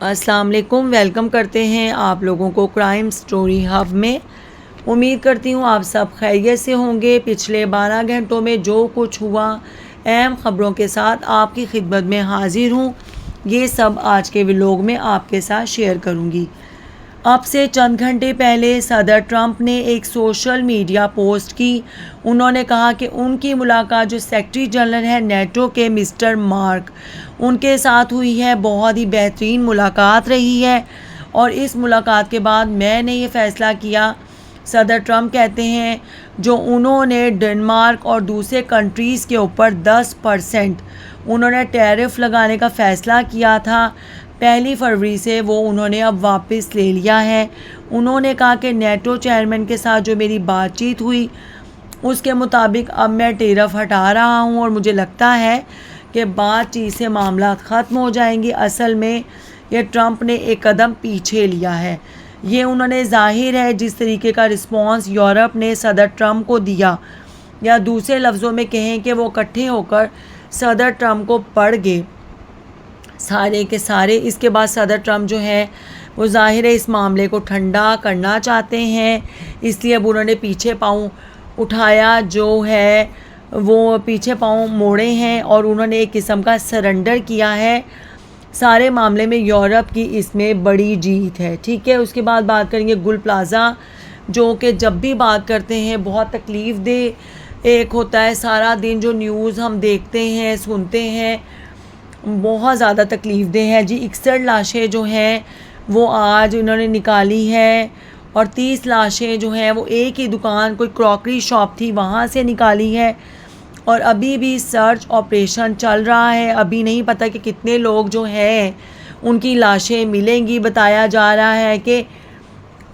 السلام علیکم، ویلکم کرتے ہیں آپ لوگوں کو کرائم سٹوری ہب میں۔ امید کرتی ہوں آپ سب خیریت سے ہوں گے۔ پچھلے بارہ گھنٹوں میں جو کچھ ہوا، اہم خبروں کے ساتھ آپ کی خدمت میں حاضر ہوں۔ یہ سب آج کے ولاگ میں آپ کے ساتھ شیئر کروں گی۔ اب سے چند گھنٹے پہلے صدر ٹرمپ نے ایک سوشل میڈیا پوسٹ کی۔ انہوں نے کہا کہ ان کی ملاقات جو سیکٹری جنرل ہے نیٹو کے مسٹر مارک، ان کے ساتھ ہوئی ہے، بہت ہی بہترین ملاقات رہی ہے۔ اور اس ملاقات کے بعد میں نے یہ فیصلہ کیا۔ صدر ٹرمپ کہتے ہیں، جو انہوں نے ڈنمارک اور دوسرے کنٹریز کے اوپر دس پرسنٹ انہوں نے ٹیرف لگانے کا فیصلہ کیا تھا۔ پہلی فروری سے وہ انہوں نے اب واپس لے لیا ہے۔ انہوں نے کہا کہ نیٹو چیئرمین کے ساتھ جو میری بات چیت ہوئی، اس کے مطابق اب میں ٹیرف ہٹا رہا ہوں اور مجھے لگتا ہے کہ بات چیت سے معاملات ختم ہو جائیں گی اصل میں یہ ٹرمپ نے ایک قدم پیچھے لیا ہے۔ یہ انہوں نے ظاہر ہے جس طریقے کا رسپانس یورپ نے صدر ٹرمپ کو دیا۔ یا دوسرے لفظوں میں کہیں کہ وہ اکٹھے ہو کر صدر ٹرمپ کو پڑھ گئے۔ سارے کے سارے اس کے بعد صدر ٹرمپ جو ہے وہ ظاہر ہے اس معاملے کو ٹھنڈا کرنا چاہتے ہیں۔ اس لیے اب انہوں نے پیچھے پاؤں اٹھایا، جو ہے وہ پیچھے پاؤں موڑے ہیں اور انہوں نے ایک قسم کا سرنڈر کیا ہے۔ سارے معاملے میں یورپ کی اس میں بڑی جیت ہے، ٹھیک ہے؟ اس کے بعد بات کریں گے گل پلازا، جو کہ جب بھی بات کرتے ہیں، بہت تکلیف دہ ایک ہوتا ہے، سارا دن جو نیوز ہم دیکھتے ہیں، سنتے ہیں، بہت زیادہ تکلیف دہ ہے۔ جی اکسٹھ لاشیں جو ہیں، وہ آج انہوں نے نکالی ہے اور تیس لاشیں جو ہیں، وہ ایک ہی دکان، کوئی کراکری شاپ تھی، وہاں سے نکالی ہے اور ابھی بھی سرچ آپریشن چل رہا ہے۔ ابھی نہیں پتہ کہ کتنے لوگ جو ہیں، ان کی لاشیں ملیں گی۔ بتایا جا رہا ہے کہ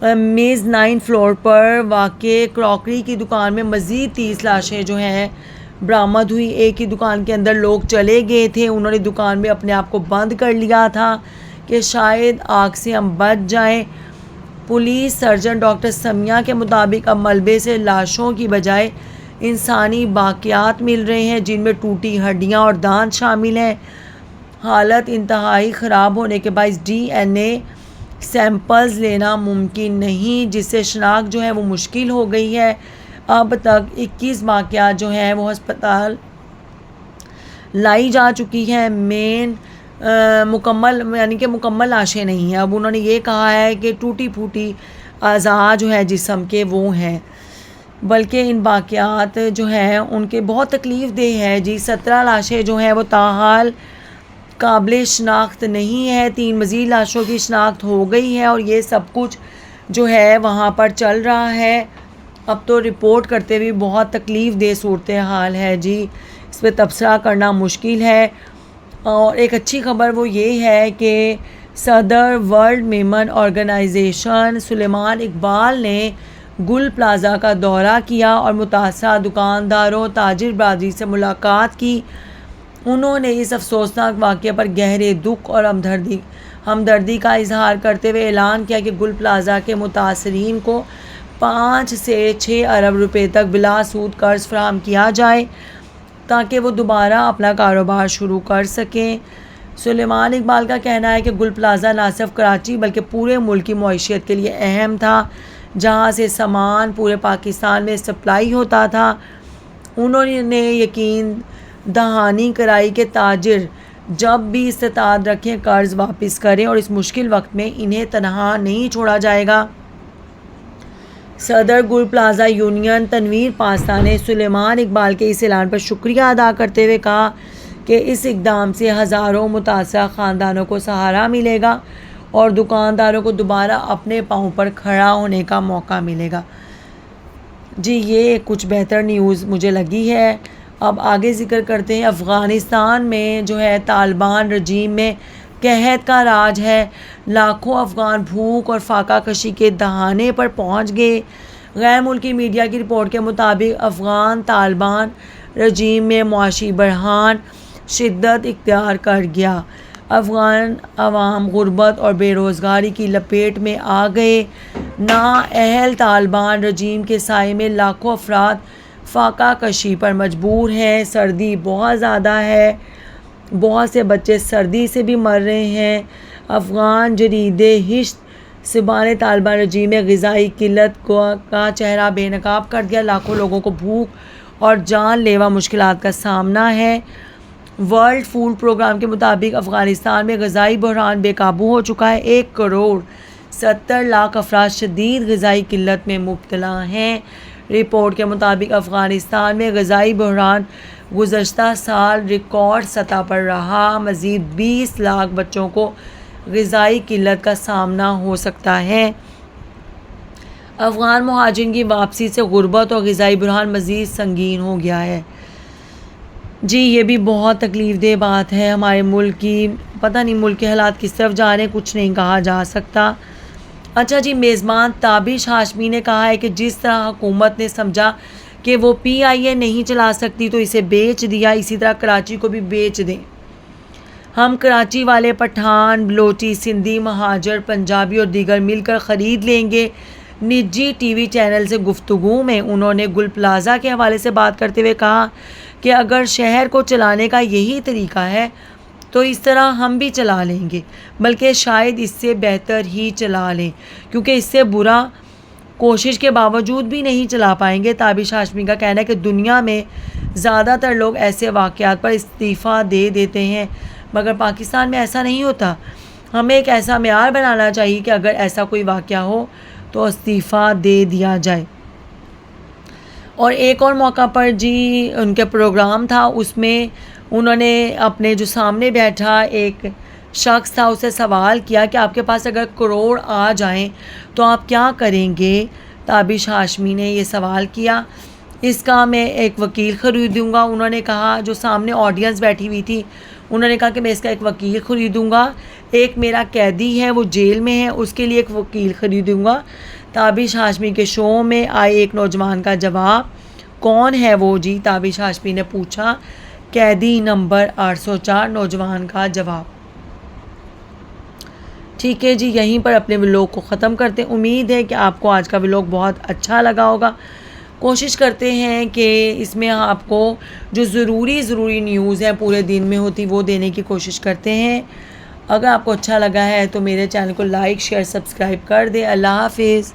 میز نائن فلور پر واقع کراکری کی دکان میں مزید تیس لاشیں جو ہیں برآمد ہوئی۔ ایک ہی دکان کے اندر لوگ چلے گئے تھے۔ انہوں نے دکان میں اپنے آپ کو بند کر لیا تھا کہ شاید آگ سے ہم بچ جائیں۔ پولیس سرجن ڈاکٹر سمیہ کے مطابق اب ملبے سے لاشوں کی بجائے انسانی باقیات مل رہے ہیں، جن میں ٹوٹی ہڈیاں اور دانت شامل ہیں۔ حالت انتہائی خراب ہونے کے باعث ڈی این اے سیمپلز لینا ممکن نہیں، جس سے شناخت جو ہے وہ مشکل ہو گئی ہے۔ اب تک اکیس واقعات جو ہیں وہ ہسپتال لائی جا چکی ہیں۔ مین مکمل یعنی کہ مکمل لاشیں نہیں ہیں۔ اب انہوں نے یہ کہا ہے کہ ٹوٹی پھوٹی اعضاء جو ہے جسم کے وہ ہیں۔ بلکہ ان واقعات جو ہیں ان کے بہت تکلیف دہ ہے جی سترہ لاشیں جو ہیں وہ تاحال قابل شناخت نہیں ہے، تین مزید لاشوں کی شناخت ہو گئی ہے اور یہ سب کچھ جو ہے وہاں پر چل رہا ہے۔ اب تو رپورٹ کرتے ہوئے بہت تکلیف دہ صورت حال ہے جی۔ اس پہ تبصرہ کرنا مشکل ہے۔ اور ایک اچھی خبر وہ یہ ہے کہ صدر ورلڈ میمن آرگنائزیشن سلیمان اقبال نے گل پلازا کا دورہ کیا اور متاثرہ دکانداروں تاجر برادری سے ملاقات کی۔ انہوں نے اس افسوسناک واقعے پر گہرے دکھ اور ہمدردی ہمدردی کا اظہار کرتے ہوئے اعلان کیا کہ گل پلازا کے متاثرین کو پانچ سے چھ ارب روپے تک بلا سود قرض فراہم کیا جائے تاکہ وہ دوبارہ اپنا کاروبار شروع کر سکیں۔ سلیمان اقبال کا کہنا ہے کہ گل پلازا نہ صرف کراچی بلکہ پورے ملک کی معیشت کے لیے اہم تھا، جہاں سے سامان پورے پاکستان میں سپلائی ہوتا تھا۔ انہوں نے یقین دہانی کرائی کے تاجر، جب بھی استطاعت رکھیں قرض واپس کریں اور اس مشکل وقت میں انہیں تنہا نہیں چھوڑا جائے گا۔ صدر Gul plaza union Tanveer pasta نے سلیمان اقبال کے اس اعلان پر شکریہ ادا کرتے ہوئے کہا کہ اس اقدام سے ہزاروں متاثرہ خاندانوں کو سہارا ملے گا اور دکانداروں کو دوبارہ اپنے پاؤں پر کھڑا ہونے کا موقع ملے گا۔ جی یہ کچھ بہتر نیوز مجھے لگی ہے۔ اب آگے ذکر کرتے ہیں، افغانستان میں جو ہے طالبان رجیم میں قحط کا راج ہے۔ لاکھوں افغان بھوک اور فاقہ کشی کے دہانے پر پہنچ گئے۔ غیر ملکی میڈیا کی رپورٹ کے مطابق افغان طالبان رجیم میں معاشی بڑھان شدت اختیار کر گیا۔ افغان عوام غربت اور بے روزگاری کی لپیٹ میں آ گئے۔ نا اہل طالبان رجیم کے سائے میں لاکھوں افراد فاقہ کشی پر مجبور ہیں، سردی بہت زیادہ ہے۔ بہت سے بچے سردی سے بھی مر رہے ہیں۔ افغان جرید ہشت سبان طالبہ رجیم غذائی قلت کو کا چہرہ بے نقاب کر دیا۔ لاکھوں لوگوں کو بھوک اور جان لیوا مشکلات کا سامنا ہے۔ ورلڈ فوڈ پروگرام کے مطابق افغانستان میں غذائی بحران بے قابو ہو چکا ہے۔ ایک کروڑ ستر لاکھ افراد شدید غذائی قلت میں مبتلا ہیں۔ رپورٹ کے مطابق افغانستان میں غذائی بحران گزشتہ سال ریکارڈ سطح پر رہا۔ مزید بیس لاکھ بچوں کو غذائی قلت کا سامنا ہو سکتا ہے۔ افغان مہاجرین کی واپسی سے غربت اور غذائی بحران مزید سنگین ہو گیا ہے۔ جی یہ بھی بہت تکلیف دہ بات ہے۔ ہمارے ملک کی، پتہ نہیں ملک کے حالات کس طرف جا رہے ہیں، کچھ نہیں کہا جا سکتا۔ اچھا جی میزبان تابش ہاشمی نے کہا ہے کہ جس طرح حکومت نے سمجھا کہ وہ پی آئی اے نہیں چلا سکتی تو اسے بیچ دیا، اسی طرح کراچی کو بھی بیچ دیں۔ ہم کراچی والے پٹھان، بلوچی، سندھی، مہاجر، پنجابی اور دیگر مل کر خرید لیں گے۔ نجی ٹی وی چینل سے گفتگو میں انہوں نے گل پلازا کے حوالے سے بات کرتے ہوئے کہا کہ اگر شہر کو چلانے کا یہی طریقہ ہے تو اس طرح ہم بھی چلا لیں گے، بلکہ شاید اس سے بہتر ہی چلا لیں، کیونکہ اس سے برا کوشش کے باوجود بھی نہیں چلا پائیں گے۔ تابش ہاشمی کا کہنا ہے کہ دنیا میں زیادہ تر لوگ ایسے واقعات پر استعفیٰ دے دیتے ہیں، مگر پاکستان میں ایسا نہیں ہوتا۔ ہمیں ایک ایسا معیار بنانا چاہیے کہ اگر ایسا کوئی واقعہ ہو تو استعفیٰ دے دیا جائے۔ اور ایک اور موقع پر جی ان کے پروگرام تھا، اس میں انہوں نے اپنے جو سامنے بیٹھا ایک شخص تھا، اسے سوال کیا کہ آپ کے پاس اگر کروڑ آ جائیں تو آپ کیا کریں گے؟ تابش ہاشمی نے یہ سوال کیا۔ اس کا میں ایک وکیل خریدوں گا، انہوں نے کہا، جو سامنے آڈینس بیٹھی ہوئی تھی، انہوں نے کہا کہ میں اس کا ایک وکیل خریدوں گا۔ ایک میرا قیدی ہے، وہ جیل میں ہے، اس کے لیے ایک وکیل خریدوں گا۔ تابش ہاشمی کے شو میں آئے ایک نوجوان کا جواب، کون ہے وہ؟ جی تابش ہاشمی نے پوچھا، قیدی نمبر آٹھ سو چار، نوجوان کا جواب۔ ٹھیک ہے جی یہیں پر اپنے ولوگ کو ختم کرتے ہیں۔ امید ہے کہ آپ کو آج کا ولوگ بہت اچھا لگا ہوگا۔ کوشش کرتے ہیں کہ اس میں آپ کو جو ضروری ضروری نیوز ہیں پورے دن میں ہوتی، وہ دینے کی کوشش کرتے ہیں۔ اگر آپ کو اچھا لگا ہے تو میرے چینل کو لائک، شیئر، سبسکرائب کر دیں۔ اللہ حافظ۔